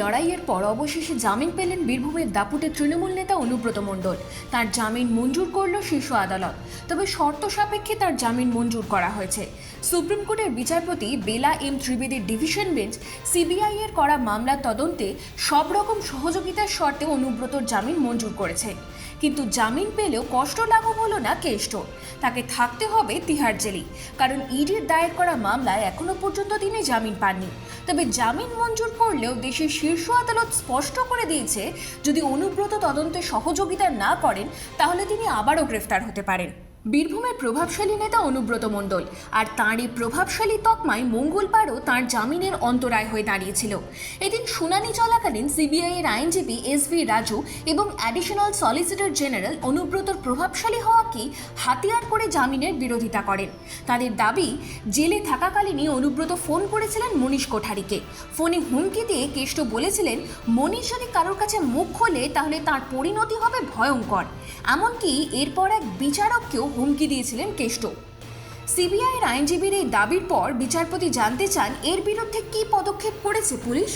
লড়াইয়ের পর অবশেষে জামিন পেলেন বীরভূমের দাপুটে তৃণমূল নেতা অনুব্রত মণ্ডল। তার জামিন মঞ্জুর করল শীর্ষ আদালত। তবে শর্ত সাপেক্ষে তার জামিন মঞ্জুর করা হয়েছে। সুপ্রিম কোর্টের বিচারপতি বেলা এম ত্রিবেদীর ডিভিশন বেঞ্চ, সিবিআই এর করা মামলার তদন্তে সব রকম সহযোগিতার শর্তে অনুব্রতর জামিন মঞ্জুর করেছে। কিন্তু জামিন পেলেও কষ্ট লাঘব হলো না কেষ্ট। তাকে থাকতে হবে তিহার জেলেই কারণ ইডির দায়ের করা মামলায় এখনও পর্যন্ত তিনি জামিন পাননি। তবে জামিন মঞ্জুর করলেও দেশের শীর্ষ আদালত স্পষ্ট করে দিয়েছে, যদি অনুব্রত তদন্তে সহযোগিতা না করেন, তাহলে তিনি আবারও গ্রেফতার হতে পারেন। বীরভূমের প্রভাবশালী নেতা অনুব্রত মণ্ডল আর তাঁর এই প্রভাবশালী তকমায় মঙ্গলবারও তাঁর জামিনের অন্তরায় হয়ে দাঁড়িয়েছিল। এদিন শুনানি চলাকালীন সিবিআইয়ের আইনজীবী এস ভি রাজু এবং অ্যাডিশনাল সলিসিটর জেনারেল অনুব্রতর প্রভাবশালী হওয়াকে হাতিয়ার করে জামিনের বিরোধিতা করেন। তাদের দাবি, জেলে থাকাকালীনই অনুব্রত ফোন করেছিলেন মনীষ কোঠারিকে। ফোনে হুমকি দিয়ে কেষ্ট বলেছিলেন, মনীষ যদি কারোর কাছে মুখ খোলে তাহলে তার পরিণতি হবে ভয়ঙ্কর। এমনকি এরপর এক বিচারককেও হুমকি দিয়েছিলেন কেষ্ট সিবিআইয়ের আইনজীবীর এই দাবির পর বিচারপতি জানতে চান, এর বিরুদ্ধে কী পদক্ষেপ করেছে পুলিশ?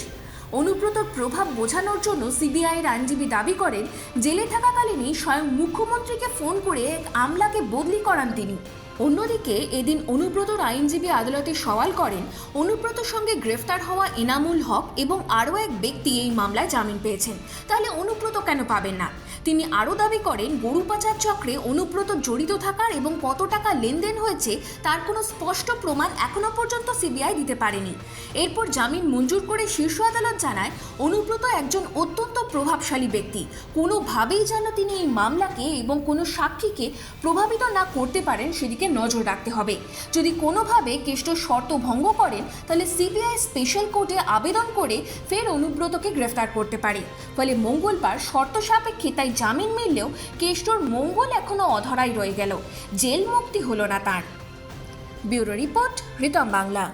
অনুব্রত প্রভাব বোঝানোর জন্য সিবিআইয়ের আইনজীবী দাবি করেন, জেলে থাকাকালীনই স্বয়ং মুখ্যমন্ত্রীকে ফোন করে এক আমলাকে বদলি করান তিনি। অন্যদিকে, এদিন অনুব্রতর আইনজীবী আদালতে সওয়াল করেন, অনুব্রতর সঙ্গে গ্রেফতার হওয়া এনামুল হক এবং আরও এক ব্যক্তি এই মামলায় জামিন পেয়েছেন। তাহলে অনুব্রত কেন পাবেন না? তিনি আরও দাবি করেন গরু পাচার চক্রে অনুব্রত জড়িত থাকার এবং কত টাকা লেনদেন হয়েছে তার কোনো স্পষ্ট প্রমাণ এখনও পর্যন্ত সিবিআই দিতে পারেনি। এরপর জামিন মঞ্জুর করে শীর্ষ আদালত জানায়, অনুব্রত একজন অত্যন্ত প্রভাবশালী ব্যক্তি। কোনোভাবেই যেন তিনি এই মামলাকে এবং কোনো সাক্ষীকে প্রভাবিত না করতে পারেন, সেদিকে নজর রাখতে হবে। যদি কোনোভাবে কেষ্ট শর্ত ভঙ্গ করেন, তাহলে সিবিআই স্পেশাল কোর্টে আবেদন করে ফের অনুব্রতকে গ্রেফতার করতে পারে। ফলে মঙ্গলবার শর্ত সাপেক্ষে তাই জামিন মিললেও কেষ্টর মঙ্গল এখনও অধরাই রয়ে গেল। জেল মুক্তি হলো না তার। Bureau report, Ritam Bangla.